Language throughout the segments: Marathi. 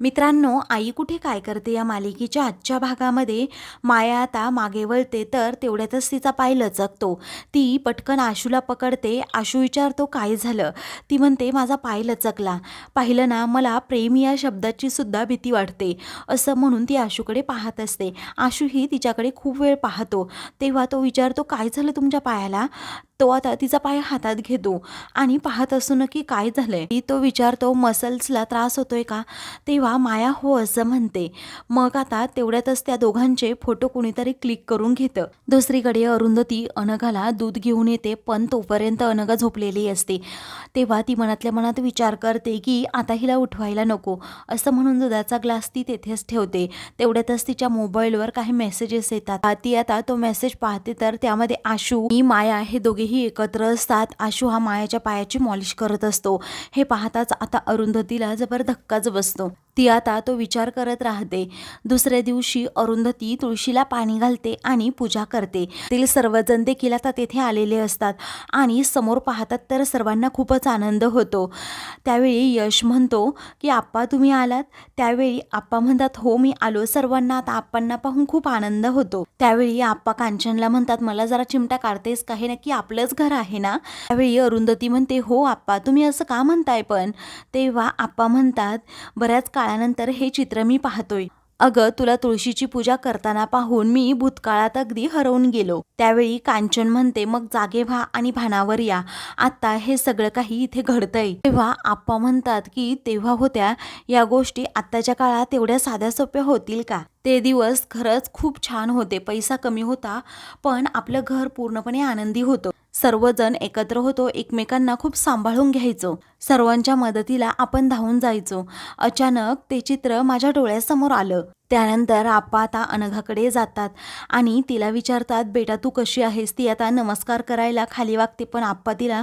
मित्रांनो आई कुठे काय करते या मालिकेच्या आजच्या भागामध्ये? माया आता मागे वळते तर तेवढ्यातच तिचा पाय लचकतो. ती पटकन आशूला पकडते. आशू विचारतो काय झालं? ती म्हणते माझा पाय लचकला. पाहिलं ना मला प्रेम या शब्दाची सुद्धा भीती वाटते. असं म्हणून ती आशूकडे पाहत असते. आशूही तिच्याकडे खूप वेळ पाहतो. तेव्हा तो विचारतो काय झालं तुमच्या पायाला? तो आता तिचा पाय हातात घेतो आणि पाहत असू की काय झालंय? ती तो विचारतो मसल्सला त्रास होतोय का? तेव्हा माया हो असं म्हणते. मग आता तेवढ्यातच त्या दोघांचे फोटो कुणीतरी क्लिक करून घेतं. दुसरीकडे अरुंधती अनघाला दूध घेऊन येते पण तोपर्यंत अनघा झोपलेली असते. तेव्हा ती मनातल्या मनात विचार करते की आता हिला उठवायला नको. असं म्हणून दुधाचा ग्लास ती तेथेच ठेवते. तेवढ्यातच तिच्या मोबाईलवर काही मेसेजेस येतात. ती आता तो मेसेज पाहते तर त्यामध्ये आशू ही माया हे दोघेही एकत्र असतात आशू हा मायाच्या पायाची मॉलिश करत असतो. हे पाहताच आता अरुंधतीला जबर धक्काच बसतो. ती आता तो विचार करत राहते. दुसऱ्या दिवशी अरुंधती तुळशीला पाणी घालते आणि पूजा करते. ते सर्वजण देखील आता तेथे आलेले असतात आणि समोर पाहतात तर सर्वांना खूपच आनंद होतो. त्यावेळी यश म्हणतो की आप्पा तुम्ही आलात? त्यावेळी आप्पा म्हणतात हो मी आलो. सर्वांना आता आप्पांना पाहून खूप आनंद होतो. त्यावेळी आप्पा कांचनला म्हणतात मला जरा चिमटा काढतेस का? हे नक्की आपलंच घर आहे ना? त्यावेळी अरुंधती म्हणते हो आप्पा तुम्ही असं का म्हणताय पण? तेव्हा आप्पा म्हणतात बऱ्याच काळ काळानंतर हे चित्र मी पाहतोय. अगं तुला तुळशीची पूजा करताना पाहून मी भूतकाळात अगदी हरवून गेलो. त्यावेळी कांचन म्हणते मग जागे व्हा आणि भानावर या. आता हे सगळं काही इथे घडतंय. तेव्हा आप्पा म्हणतात की तेव्हा होत्या. या गोष्टी आत्ताच्या काळात एवढ्या साध्या सोप्या होतील का? ते दिवस खरंच खूप छान होते. पैसा कमी होता पण आपलं घर पूर्णपणे आनंदी होतं. सर्वजण एकत्र होतो एकमेकांना खूप सांभाळून घ्यायचो. सर्वांच्या मदतीला आपण धावून जायचो. अचानक ते चित्र माझ्या डोळ्यासमोर आलं. त्यानंतर आप्पा आता अनघाकडे जातात आणि तिला विचारतात बेटा तू कशी आहेस? ती आता नमस्कार करायला खाली वागते पण आप्पा तिला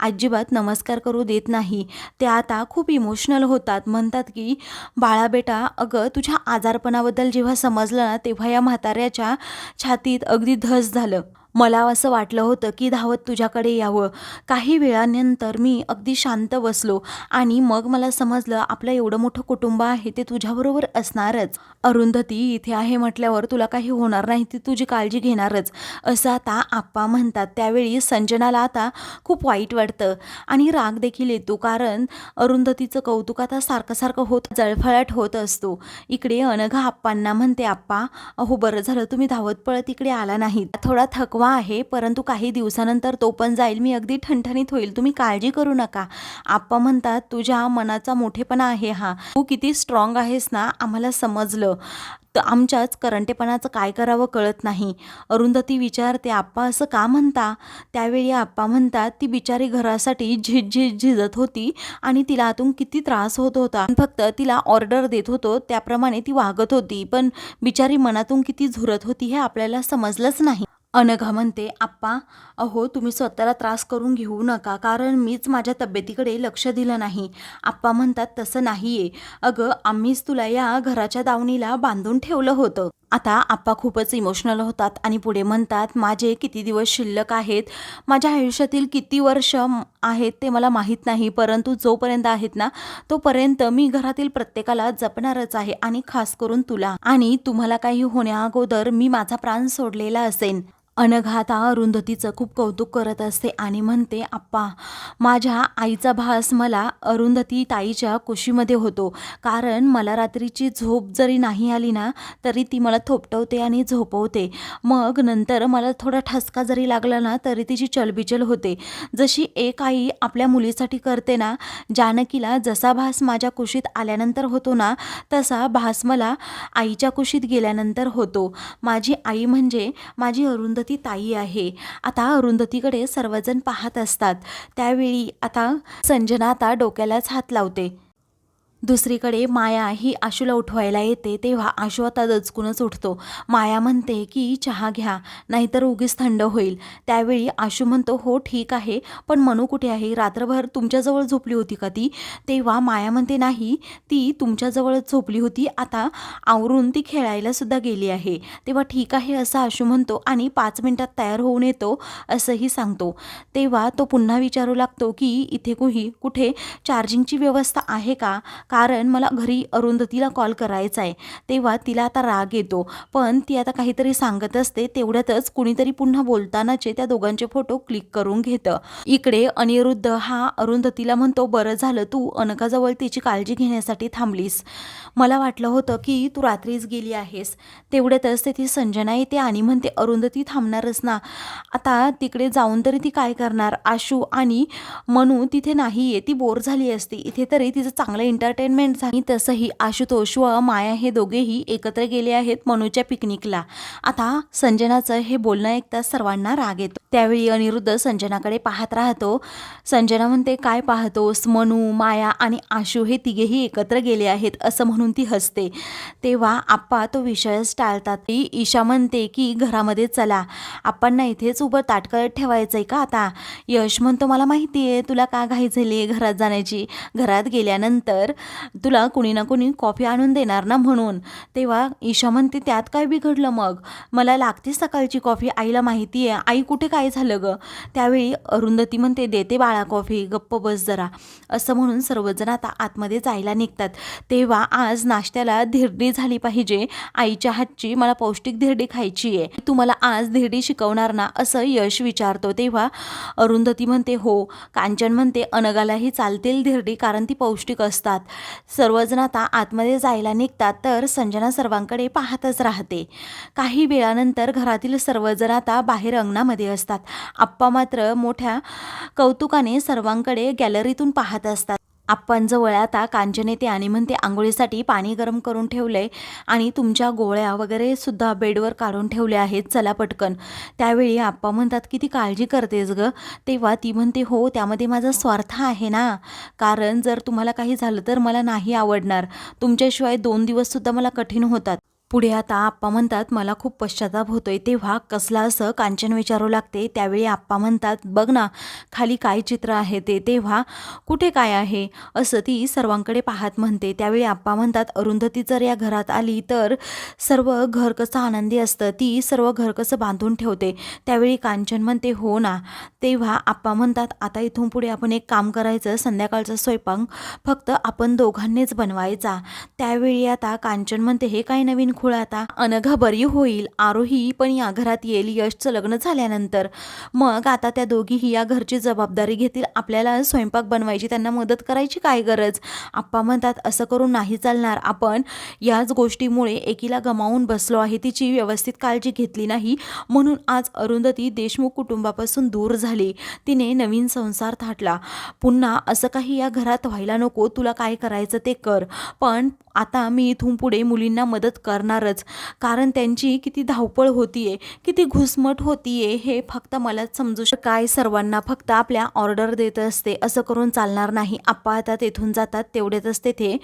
अजिबात नमस्कार करू देत नाही. त्या आता खूप इमोशनल होतात. म्हणतात की बाळा बेटा अगं तुझ्या आजारपणाबद्दल जेव्हा समजलं ना तेव्हा या म्हाताऱ्याच्या छातीत अगदी धस झालं. मला असं वाटलं होतं की धावत तुझ्याकडे यावं. काही वेळानंतर मी अगदी शांत बसलो आणि मग मला समजलं आपलं एवढं मोठं कुटुंब आहे ते तुझ्याबरोबर असणारच. अरुंधती इथे आहे म्हटल्यावर तुला काही होणार नाही ती तुझी काळजी घेणारच. असं आता आप्पा म्हणतात. त्यावेळी संजनाला आता खूप वाईट वाटतं आणि राग देखील येतो कारण अरुंधतीचं कौतुक आता सारखं सारखं होत जळफळाट होत असतो. इकडे अनघा आप्पांना म्हणते आप्पा अहो बरं झालं तुम्ही धावत पळत इकडे आला नाही थोडा थकवा आहे परंतु काही दिवसानंतर तो पण जाईल. मी अगदी ठणठणीत होईल. तुम्ही काळजी करू नका. आप्पा म्हणतात तुझ्या मनाचा मोठेपणा आहे हा. तू किती स्ट्रॉंग आहेस ना आम्हाला समजलं. तर आमच्याच करंटेपणाचं काय करावं कळत नाही. अरुंधती विचारते आप्पा असं का म्हणता? त्यावेळी आप्पा म्हणतात ती बिचारी घरासाठी झिज झिजत होती आणि तिला आतून किती त्रास होत होता. फक्त तिला ऑर्डर देत होतो. त्याप्रमाणे ती वागत होती. पण बिचारी मनातून किती झुरत होती हे आपल्याला समजलंच नाही. अनघा म्हणते आप्पा अहो तुम्ही स्वतःला त्रास करून घेऊ नका कारण मीच माझ्या तब्येतीकडे लक्ष दिलं नाही. आप्पा म्हणतात तसं नाही आहे अगं आम्हीच तुला या घराच्या दावणीला बांधून ठेवलं होतं. आता आप्पा खूपच इमोशनल होतात आणि पुढे म्हणतात माझे किती दिवस शिल्लक आहेत? माझ्या आयुष्यातील किती वर्ष आहेत ते मला माहीत नाही परंतु जोपर्यंत आहेत ना तोपर्यंत मी घरातील प्रत्येकाला जपणारच आहे आणि खास करून तुला. आणि तुम्हाला काही होण्याअगोदर मी माझा प्राण सोडलेला असेन. अनघाता अरुंधतीचं खूप कौतुक करत असते आणि म्हणते आप्पा माझ्या आईचा भास मला अरुंधती ताईच्या कुशीमध्ये होतो. कारण मला रात्रीची झोप जरी नाही आली ना तरी ती मला थोपटवते आणि झोपवते. मग नंतर मला थोडा ठसका जरी लागला ना तरी तिची चलबिचल होते. जशी एक आई आपल्या मुलीसाठी करते ना जानकीला जसा भास माझ्या कुशीत आल्यानंतर होतो ना तसा भास मला आईच्या कुशीत गेल्यानंतर होतो. माझी आई म्हणजे माझी अरुंधती ताई आहे. आता अरुंधतीकडे सर्वजण पाहत असतात. त्यावेळी आता संजना आता डोक्यालाच हात लावते. दुसरीकडे माया ही आशूला उठवायला येते तेव्हा आशू आता दचकूनच उठतो. माया म्हणते की चहा घ्या नाहीतर उगीच थंड होईल. त्यावेळी आशू म्हणतो हो ठीक आहे पण मनू कुठे आहे? रात्रभर तुमच्याजवळ झोपली होती का ती? तेव्हा माया म्हणते नाही ती तुमच्याजवळच झोपली होती. आता आवरून ती खेळायलासुद्धा गेली आहे. तेव्हा ठीक आहे असं आशू म्हणतो आणि पाच मिनटात तयार होऊन येतो असंही सांगतो. तेव्हा तो पुन्हा विचारू लागतो की इथे कुही कुठे? चार्जिंगची व्यवस्था आहे का? कारण मला घरी अरुंधतीला कॉल करायचा आहे. तेव्हा तिला आता राग येतो. पण ती आता काहीतरी सांगत असते. तेवढ्यातच कुणीतरी पुन्हा बोलतानाचे त्या दोघांचे फोटो क्लिक करून घेतं. इकडे अनिरुद्ध हा अरुंधतीला म्हणतो बरं झालं तू अनकाजवळ तिची काळजी घेण्यासाठी थांबलीस. मला वाटलं होतं की तू रात्रीच गेली आहेस. तेवढ्यातच तेथे संजना येते आणि म्हणते अरुंधती थांबणारच ना. आता तिकडे जाऊन तरी ती काय करणार? आशू आणि मनू तिथे नाही आहे ती बोर झाली असती. इथे तरी तिचं चांगलं एंटरटेनमेंट झाली तसंही आशुतोष व माया हे दोघेही एकत्र गेले आहेत मनूच्या पिकनिकला. आता संजनाचं हे बोलणं ऐकताच सर्वांना राग येतो. त्यावेळी अनिरुद्ध संजनाकडे पाहत राहतो. संजना म्हणते काय पाहतोस? मनू माया आणि आशू हे तिघेही एकत्र गेले आहेत असं म्हणून ती हसते. तेव्हा आप्पा तो विषयच टाळतात. ती ईशा म्हणते की घरामध्ये चला. आप्पांना इथेच उभं ताटकळत ठेवायचंय का आता? यश म्हणतो मला माहिती आहे तुला का घाई झाली घरात जाण्याची? घरात गेल्यानंतर तुला कुणी ना कुणी कॉफी आणून देणार ना म्हणून. तेव्हा ईशा म्हणते त्यात काय बिघडलं मग? मला लागते सकाळची कॉफी आईला माहिती आहे. आई कुठे काय झालं ग? त्यावेळी अरुंधती म्हणते देते बाळा कॉफी गप्प बस जरा. असं म्हणून सर्वजण आता आतमध्ये जायला निघतात. तेव्हा आज नाश्त्याला धिरडी झाली पाहिजे. आईच्या हातची मला पौष्टिक धिरडी खायची आहे. तू मला आज धिरडी शिकवणार ना? असं यश विचारतो. तेव्हा अरुंधती म्हणते हो. कांचन म्हणते अनगालाही चालतील धिरडी कारण ती पौष्टिक असतात. सर्वजण आता आतमध्ये जायला निघतात तर संजना सर्वांकडे पाहतच राहते. काही वेळानंतर घरातील सर्वजण आता बाहेर अंगणामध्ये असतात. आप्पा मात्र मोठ्या कौतुकाने सर्वांकडे गॅलरीतून पाहत असतात. आप्पांजवळ आता कांचन येते आणि म्हणते आंघोळीसाठी पाणी गरम करून ठेवलंय आणि तुमच्या गोळ्या वगैरे सुद्धा बेडवर काढून ठेवल्या आहेत. चला पटकन. त्यावेळी आप्पा म्हणतात किती काळजी करतेस ग. तेव्हा ती म्हणते हो त्यामध्ये माझा स्वार्थ आहे ना. कारण जर तुम्हाला काही झालं तर मला नाही आवडणार. तुमच्याशिवाय दोन दिवससुद्धा मला कठीण होतात. पुढे आता आप्पा म्हणतात मला खूप पश्चाताप होतोय. तेव्हा कसला असं कांचन विचारू लागते त्यावेळी आप्पा म्हणतात बघ ना खाली काय चित्र आहे ते तेव्हा कुठे काय आहे? असं ती सर्वांकडे पाहत म्हणते. त्यावेळी आप्पा म्हणतात अरुंधती जर या घरात आली तर सर्व घर कसं आनंदी असतं ती सर्व घर कसं बांधून ठेवते? त्यावेळी कांचन म्हणते हो ना. तेव्हा आप्पा म्हणतात आता इथून पुढे आपण एक काम करायचं संध्याकाळचा स्वयंपाक फक्त आपण दोघांनीच बनवायचा. त्यावेळी आता कांचन म्हणते हे काय नवीन खुळ आता अनघा बरी होईल. आरोही पण या घरात येईल यशचं लग्न झाल्यानंतर. मग आता त्या दोघीही या घरची जबाबदारी घेतील. आपल्याला स्वयंपाक बनवायची त्यांना मदत करायची काय गरज? आप्पा म्हणतात असं करून नाही चालणार. आपण याच गोष्टीमुळे एकीला गमावून बसलो आहे. तिची व्यवस्थित काळजी घेतली नाही. म्हणून आज अरुंधती देशमुख कुटुंबापासून दूर झाली. तिने नवीन संसार थाटला. पुन्हा असं काही या घरात व्हायला नको. तुला काय करायचं ते कर. पण आता मी इथून पुढे मुलींना मदत करणार करणारच. कारण त्यांची किती धावपळ होतीये किती घुसमट होतीये हे फक्त मलाच समजू शक काय सर्वांना फक्त आपल्या ऑर्डर देत असते असं करून चालणार नाही. आप्पा आता तेथून जातात तेवढ्यातच तेथे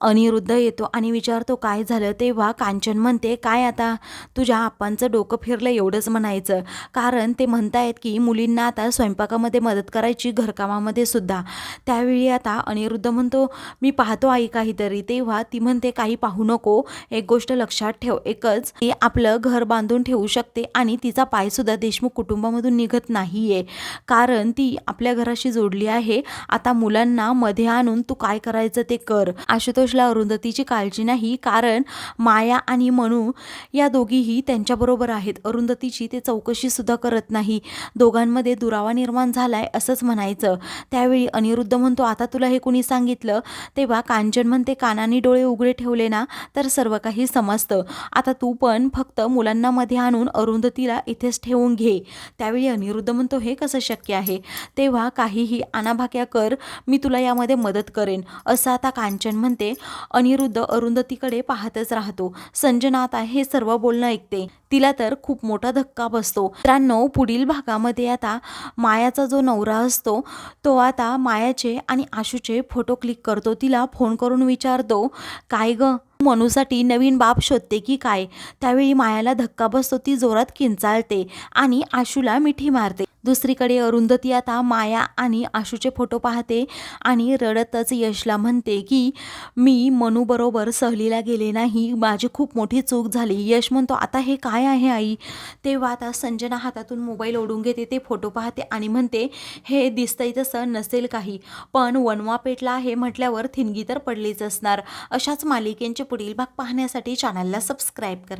अनिरुद्ध येतो आणि विचारतो काय झालं? तेव्हा कांचन म्हणते काय आता? तुझ्या आप्पांचं डोकं फिरलं एवढंच म्हणायचं. कारण ते म्हणतायत की मुलींना आता स्वयंपाकामध्ये मदत करायची घरकामामध्ये सुद्धा. त्यावेळी आता अनिरुद्ध म्हणतो मी पाहतो आई काहीतरी. तेव्हा ती म्हणते काही पाहू नको. एक गोष्ट लक्षात ठेव. एकच ती आपलं घर बांधून ठेवू शकते आणि तिचा पायसुद्धा देशमुख कुटुंबामधून निघत नाहीये. कारण ती आपल्या घराशी जोडली आहे. आता मुलांना मध्ये आणून तू काय करायचं ते कर. आशुतोषला अरुंधतीची काळजी नाही. कारण माया आणि मनू या दोघीही त्यांच्याबरोबर आहेत. अरुंधतीची ते चौकशी सुद्धा करत नाही. दोघांमध्ये दुरावा निर्माण झालाय असंच म्हणायचं. त्यावेळी अनिरुद्ध म्हणतो आता तुला हे कुणी सांगितलं? तेव्हा कांचन म्हणते कानाने डोळे उघडे ठेवले ना तर सर्व काही असतं. आता तू पण फक्त मुलांना मध्ये आणून अरुंधतीला इथेच ठेवून घे. त्यावेळी अनिरुद्ध म्हणतो हे कसं शक्य आहे? तेव्हा काहीही आणाभाक्या कर मी तुला यामध्ये मदत करेन. असं आता कांचन म्हणते. अनिरुद्ध अरुंधतीकडे पाहतच राहतो. संजना आता हे सर्व बोलणं ऐकते. तिला तर खूप मोठा धक्का बसतो. मित्रांनो पुढील भागामध्ये आता मायाचा जो नवरा असतो तो आता मायाचे आणि आशूचे फोटो क्लिक करतो. तिला फोन करून विचारतो काय गं? मनूसाठी नवीन बाप शोधते की काय? त्यावेळी मायाला धक्का बसतो ती जोरात किंचाळते आणि आशूला मिठी मारते. दुसरीकडे अरुंधती आता माया आणि आशूचे फोटो पाहते आणि रडतच यशला म्हणते की मी मनूबरोबर सहलीला गेले नाही. माझी खूप मोठी चूक झाली. यश म्हणतो आता हे काय आहे आई? तेव्हा आता संजना हातातून मोबाईल ओढून घेते ते फोटो पाहते आणि म्हणते हे दिसतंय तसं नसेल काही. पण वनवा पेटला आहे म्हटल्यावर थिणगी तर पडलीच असणार. अशाच मालिकेंचे पुढील भाग पाहण्यासाठी चॅनलला सबस्क्राईब करा.